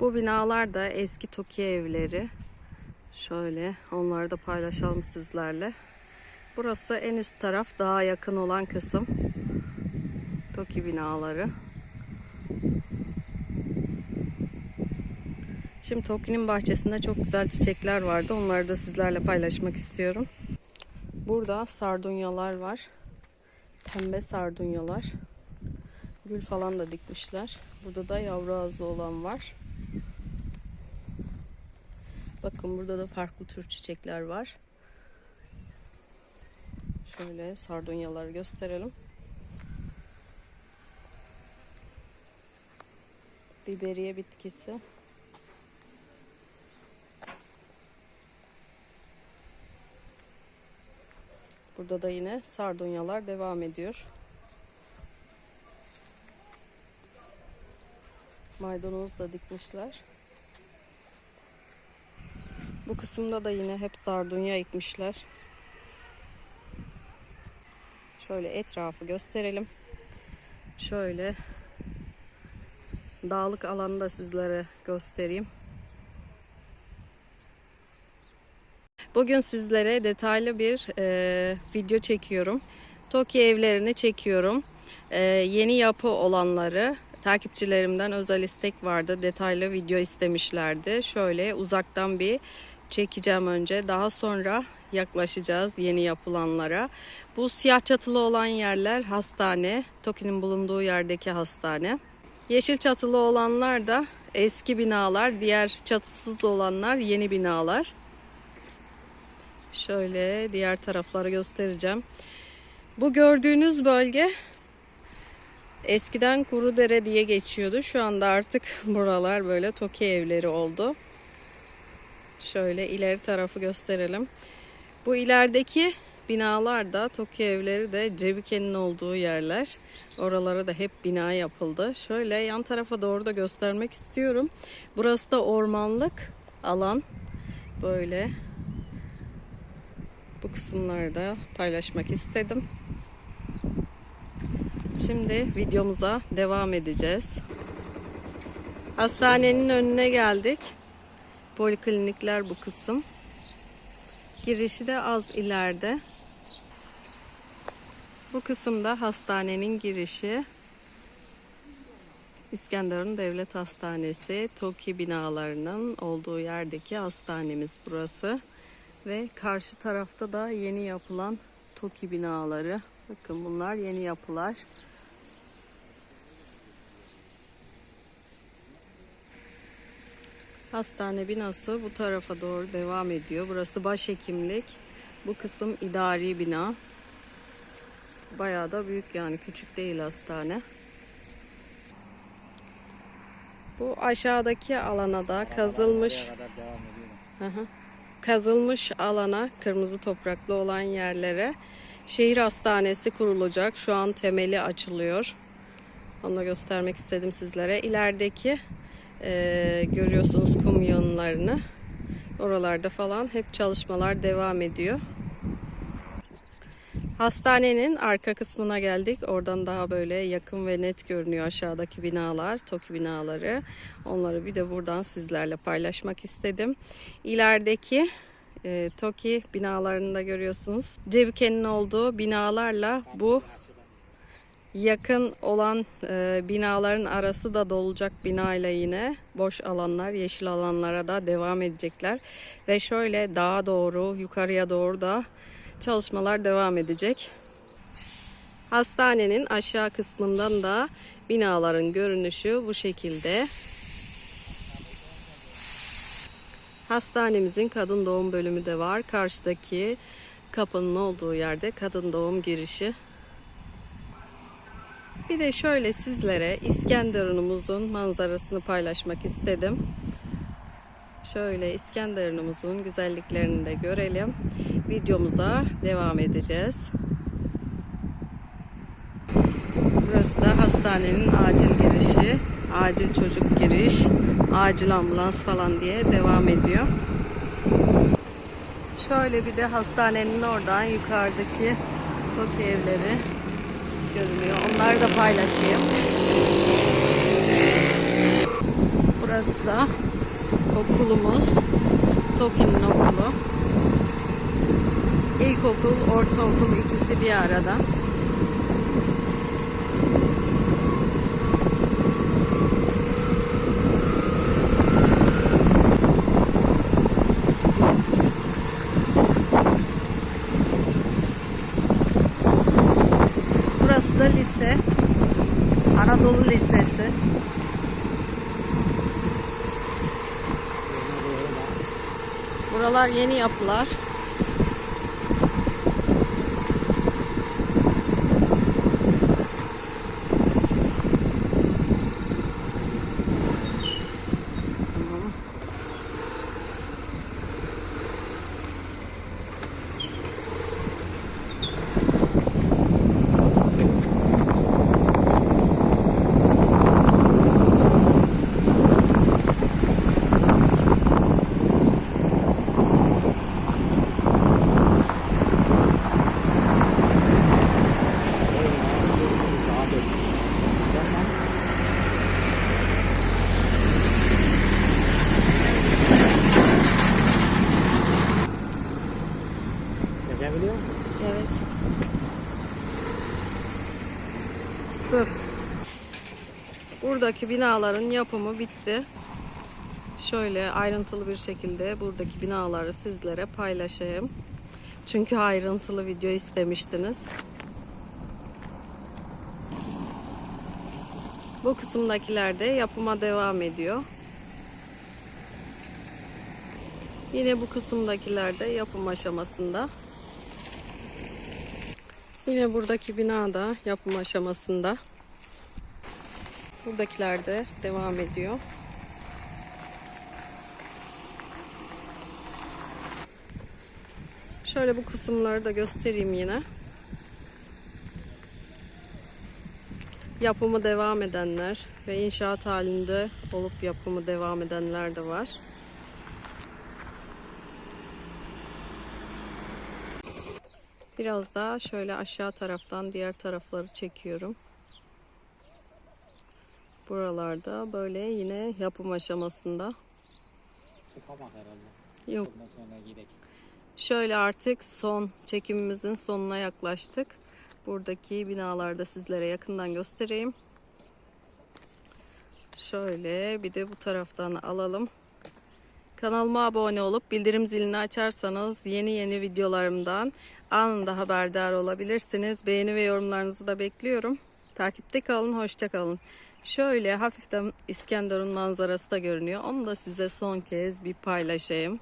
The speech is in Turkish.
Bu binalar da eski Toki evleri. Şöyle onları da paylaşalım sizlerle. Burası en üst taraf daha yakın olan kısım. Toki binaları. Şimdi Toki'nin bahçesinde çok güzel çiçekler vardı. Onları da sizlerle paylaşmak istiyorum. Burada sardunyalar var. Pembe sardunyalar. Gül falan da dikmişler. Burada da yavru ağzı olan var. Bakın burada da farklı tür çiçekler var. Şöyle sardunyaları gösterelim. Biberiye bitkisi. Burada da yine sardunyalar devam ediyor. Maydanoz da dikmişler. Bu kısımda da yine hep sardunya ekmişler. Şöyle etrafı gösterelim. Şöyle dağlık alanı da sizlere göstereyim. Bugün sizlere detaylı bir e, video çekiyorum. Toki evlerini çekiyorum. E, yeni yapı olanları takipçilerimden özel istek vardı. Detaylı video istemişlerdi. Şöyle uzaktan bir çekeceğim önce. Daha sonra yaklaşacağız yeni yapılanlara. Bu siyah çatılı olan yerler hastane. Toki'nin bulunduğu yerdeki hastane. Yeşil çatılı olanlar da eski binalar. Diğer çatısız olanlar yeni binalar. Şöyle diğer tarafları göstereceğim. Bu gördüğünüz bölge eskiden Kurudere diye geçiyordu. Şu anda artık buralar böyle Toki evleri oldu. Şöyle ileri tarafı gösterelim. Bu ilerideki binalar da Toki evleri de Cebike'nin olduğu yerler. Oralara da hep bina yapıldı. Şöyle yan tarafa doğru da göstermek istiyorum. Burası da ormanlık alan. Böyle bu kısımları da paylaşmak istedim. Şimdi videomuza devam edeceğiz. Hastanenin önüne geldik. Poliklinikler bu kısım. Girişi de az ileride. Bu kısımda hastanenin girişi. İskenderun Devlet Hastanesi, TOKİ binalarının olduğu yerdeki hastanemiz burası. Ve karşı tarafta da yeni yapılan TOKİ binaları. Bakın bunlar yeni yapılar. Hastane binası bu tarafa doğru devam ediyor. Burası başhekimlik. Bu kısım idari bina. Bayağı da büyük yani küçük değil hastane. Bu aşağıdaki alana da kazılmış. Hı hı. Kazılmış alana, kırmızı topraklı olan yerlere şehir hastanesi kurulacak. Şu an temeli açılıyor. Onu da göstermek istedim sizlere. İlerideki e, görüyorsunuz kum yığınlarını. Oralarda falan hep çalışmalar devam ediyor. Hastanenin arka kısmına geldik. Oradan daha böyle yakın ve net görünüyor aşağıdaki binalar, TOKİ binaları. Onları bir de buradan sizlerle paylaşmak istedim. İlerideki e, TOKİ binalarını da görüyorsunuz. Cevike'nin olduğu binalarla bu yakın olan e, binaların arası da dolacak binayla yine boş alanlar, yeşil alanlara da devam edecekler. Ve şöyle dağa doğru, yukarıya doğru da çalışmalar devam edecek. Hastanenin aşağı kısmından da binaların görünüşü bu şekilde. Hastanemizin kadın doğum bölümü de var. Karşıdaki kapının olduğu yerde kadın doğum girişi. Bir de şöyle sizlere İskenderun'umuzun manzarasını paylaşmak istedim. Şöyle İskenderun'umuzun güzelliklerini de görelim. Videomuza devam edeceğiz. Burası da hastanenin acil girişi. Acil çocuk giriş, acil ambulans falan diye devam ediyor. Şöyle bir de hastanenin oradan yukarıdaki TOKİ evleri görünüyor. Onları da paylaşayım. Burası da okulumuz. Toki'nin okulu. İlkokul, ortaokul ikisi bir arada. Burası da lise. Anadolu Lisesi. Buralar yeni yapılar. Dur. Buradaki binaların yapımı bitti. Şöyle ayrıntılı bir şekilde buradaki binaları sizlere paylaşayım. Çünkü ayrıntılı video istemiştiniz. Bu kısımdakiler de yapıma devam ediyor. Yine bu kısımdakiler de yapım aşamasında. Yine buradaki bina da yapım aşamasında. Buradakiler de devam ediyor. Şöyle bu kısımları da göstereyim yine. Yapımı devam edenler ve inşaat halinde olup yapımı devam edenler de var. Biraz daha şöyle aşağı taraftan diğer tarafları çekiyorum. Buralarda böyle yine yapım aşamasında. Çıkamak herhalde. Yok Ondan sonra gidelim. Şöyle artık son çekimimizin sonuna yaklaştık. Buradaki binalarda sizlere yakından göstereyim. Şöyle bir de bu taraftan alalım. Kanalıma abone olup bildirim zilini açarsanız yeni yeni videolarımdan anında haberdar olabilirsiniz. Beğeni ve yorumlarınızı da bekliyorum. Takipte kalın, hoşça kalın. Şöyle hafiften İskenderun manzarası da görünüyor. Onu da size son kez bir paylaşayım.